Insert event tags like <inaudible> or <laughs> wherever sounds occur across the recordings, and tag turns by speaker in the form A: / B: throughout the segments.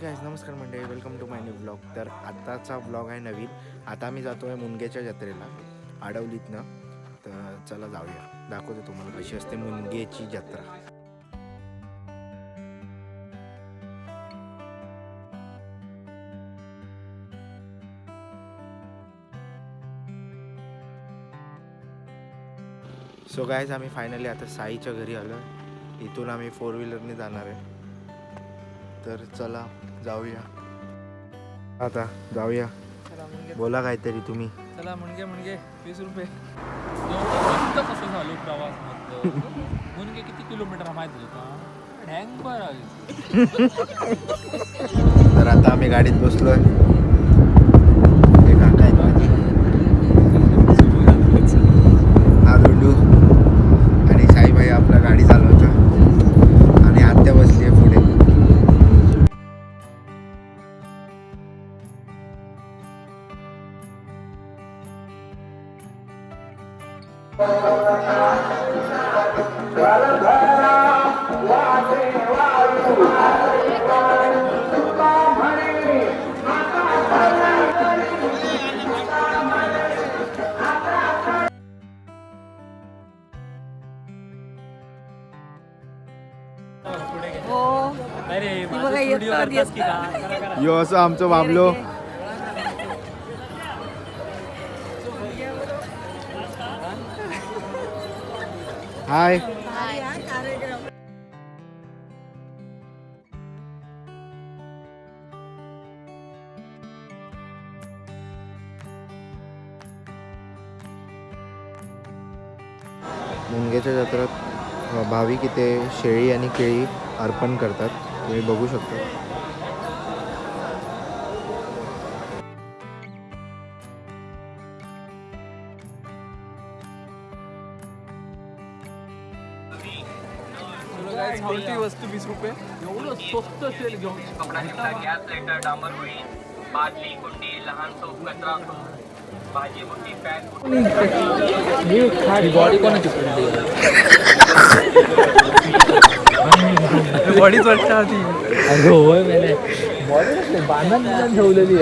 A: Guys नमस्कार मंडळी. Welcome to my new blog तर आत्ताचा ब्लॉग आहे नवीन. आता आम्ही जातो आहे मुनग्याच्या जत्रेला आडवलीतनं. तर चला जाऊया. दाखवतो तुम्हाला कशी असते मुनग्याची जत्रा. सो गायज आम्ही फायनली आता साईच्या घरी आलो इथून आम्ही फोर व्हीलरने जाणार आहे. तर चला जाऊया. आता जाऊया. बोला काहीतरी तुम्ही.
B: चला मुणगे मुणगे वीस रुपये. कसं झालो प्रवास मुणगे किती किलोमीटर माहिती होता <laughs>
A: तर आता आम्ही गाडीत बसलोय. यो असं आमचं बाबलो हाय. मुंग्याच्या जत्रात भाविक इथे शेळी आणि केळी अर्पण करतात. तुम्ही बघू शकता.
B: खाऊची वस्तू वीस रुपये एवढं स्वस्त सेल घेऊन
C: कपड्यांचा गॅस लायटर डांबर होळी बादली कुंडी लहान सोप कचरा भाजी बुट्टी पॅन
B: बॉडी कोणाची बॉडीच वाटत होती अरे होय मेले. बॉडी बांधून बांधून ठेवलेली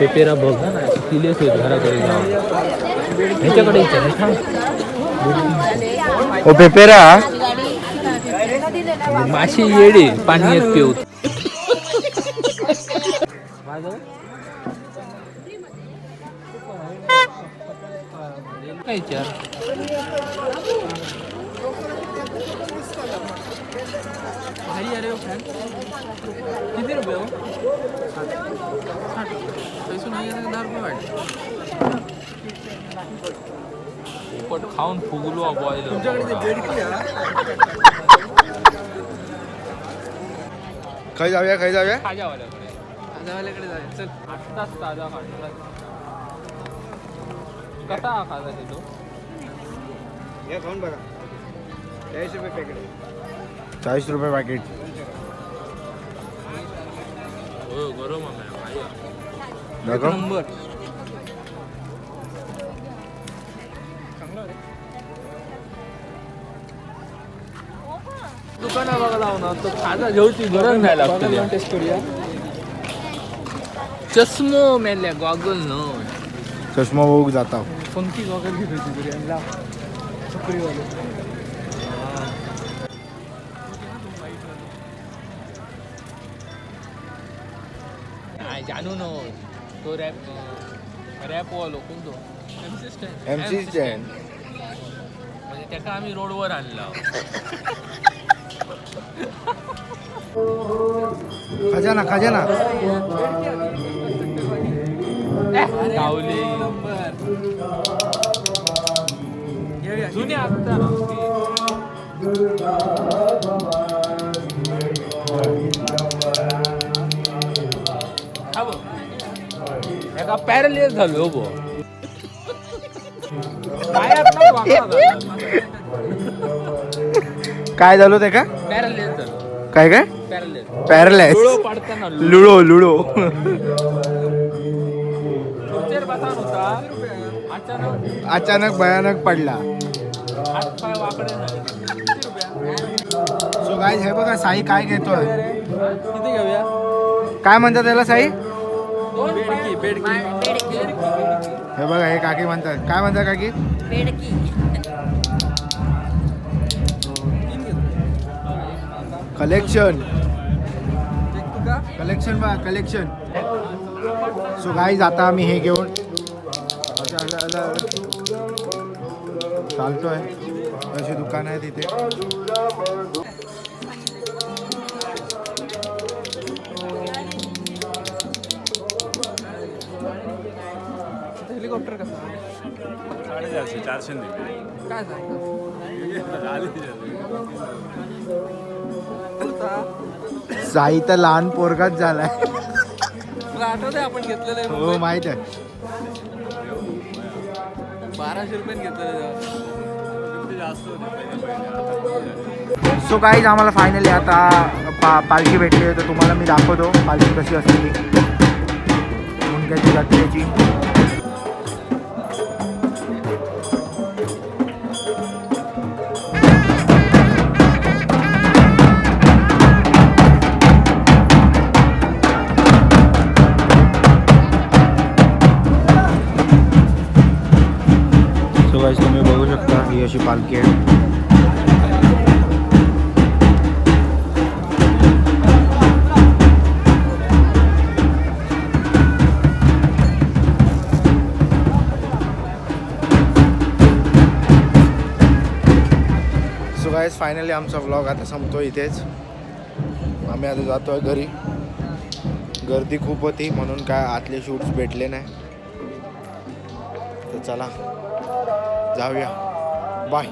B: पेपेरा बघ ना घराकडे ह्याच्याकडे.
A: ओ पेपेरा?
B: माशी येडे पाणी येत पिवत काय अरे हो, किती रुपये हो? पैसे नाही दहा रुपये वाटले पोपट खाऊन फुगलो बॉईल तुमच्याकडे
A: खाई जाऊया खाई जाऊया.
B: खाजावाल्याकडे. खाजावाल्याकडे जायचं चल. आत्ताच ताजा काढला कसा हा खाजा किलो?
D: हे खाऊन बघा. चाळीस रुपये पॅकेट
A: चाळीस रुपये पॅकेट
B: हो गरम नंबर. दुकाना बघा लावून तो खाजा घेऊची गरज नाही लागते टेस्ट करूया. चष्मो मेल्या गॉगल न
A: चष्मा बघू जाता
B: कोणती गॉगल घेत होती बिर्याणीला छपरीवाले जानू नो तो रॅप रॅप वालो कोणतो?
A: एम सी स्टँड
B: म्हणजे त्याका आम्ही रोडवर आणला <laughs>
A: खजाना खजाना
B: गावली जुने आता एका पॅरलेस झालो बो
A: काय झालं ते का? काय काय?
B: पॅरलेस
A: पॅरलाइज लुडो लुडो
B: अचानक.
A: अचानक भयानक पडला. सो गाईज हे बघा साई काय घेतोय? काय म्हणतात त्याला साई?
B: बेडकी बेडकी.
A: हे बघा हे काकी म्हणतात. काय म्हणतात काकी? कलेक्शन कलेक्शन बघा कलेक्शन सो गाईज आता आम्ही हे घेऊन. असं चालतोय. अशी दुकान आहे तिथे.
B: हेलिकॉप्टर कसं?
E: साडेचारशे चारशे
B: काय सांगता? <laughs>
A: साई तर लहान पोरगाच झालाय.
B: आपण घेतलेलं
A: हो? माहीत आहे.
B: बाराशे घेतलेलं.
A: सो काहीच आम्हाला फायनली आता पा पालखी भेटली तर तुम्हाला मी दाखवतो पालखी कशी असते मुंडक्याची जत्रेची गाईज तुम्ही बघू शकता ही अशी पालखी आहे. सो गाईज फायनली आमचा ब्लॉग आता संपतो इथेच. आम्ही आता जातो आहे घरी. गर्दी खूप होती म्हणून काय आतले शूट्स भेटले नाही. तर चला. जाऊया. बाय.